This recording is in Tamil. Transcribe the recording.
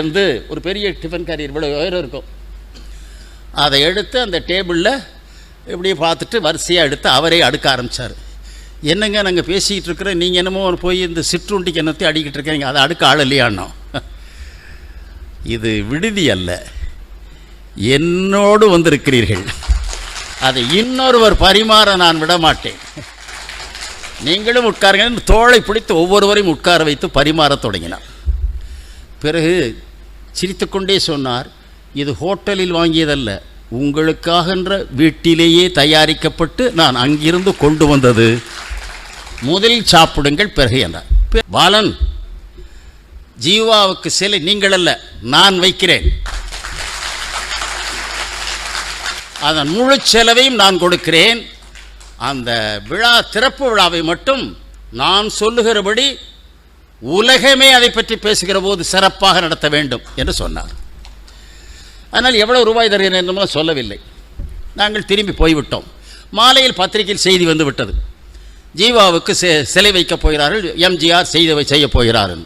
இருந்து ஒரு பெரிய டிஃபன் கேரியர் இவ்வளோ உயரம் இருக்கும். அதை எடுத்து அந்த டேபிளில் இப்படி பார்த்துட்டு வரிசையாக எடுத்து அவரே அடுக்க ஆரம்பித்தார் என்னங்க நாங்கள் பேசிக்கிட்டு இருக்கிறோம் நீங்கள் என்னமோ போய் இந்த சிற்றுண்டிக்கு என்னத்தையும் அடிக்கிட்டு இருக்கீங்க அதை அடுக்க ஆள் இல்லையானோ இது விடுதி அல்ல. என்னோடு வந்திருக்கிறீர்கள். அதை இன்னொருவர் பரிமாற நான் விட மாட்டேன். நீங்களும் உட்காருங்க தோளை பிடித்து ஒவ்வொருவரையும் உட்கார வைத்து பரிமாறத் தொடங்கினார். பிறகு சிரித்துக்கொண்டே சொன்னார் இது ஹோட்டலில் வாங்கியதல்ல. உங்களுக்காகன்ற வீட்டிலேயே தயாரிக்கப்பட்டு நான் அங்கிருந்து கொண்டு வந்தது. முதலில் சாப்பிடுங்கள் பிறகு என்றார். பாலன் ஜீவாவுக்கு சிலை நீங்கள் அல்ல நான் வைக்கிறேன். அதன் முழு செலவையும் நான் கொடுக்கிறேன். அந்த விழா திறப்பு விழாவை மட்டும் நான் சொல்லுகிறபடி உலகமே அதை பற்றி பேசுகிற போது சிறப்பாக நடத்த வேண்டும் என்று சொன்னார். அதனால் எவ்வளவு ரூபாய் தருகிறேன் என்றும் சொல்லவில்லை. நாங்கள் திரும்பி போய்விட்டோம். மாலையில் பத்திரிகையில் செய்தி வந்து விட்டது. ஜீவாவுக்கு சிலை வைக்கப் போகிறார்கள் எம்ஜிஆர் செய்த செய்ய போகிறார்கள்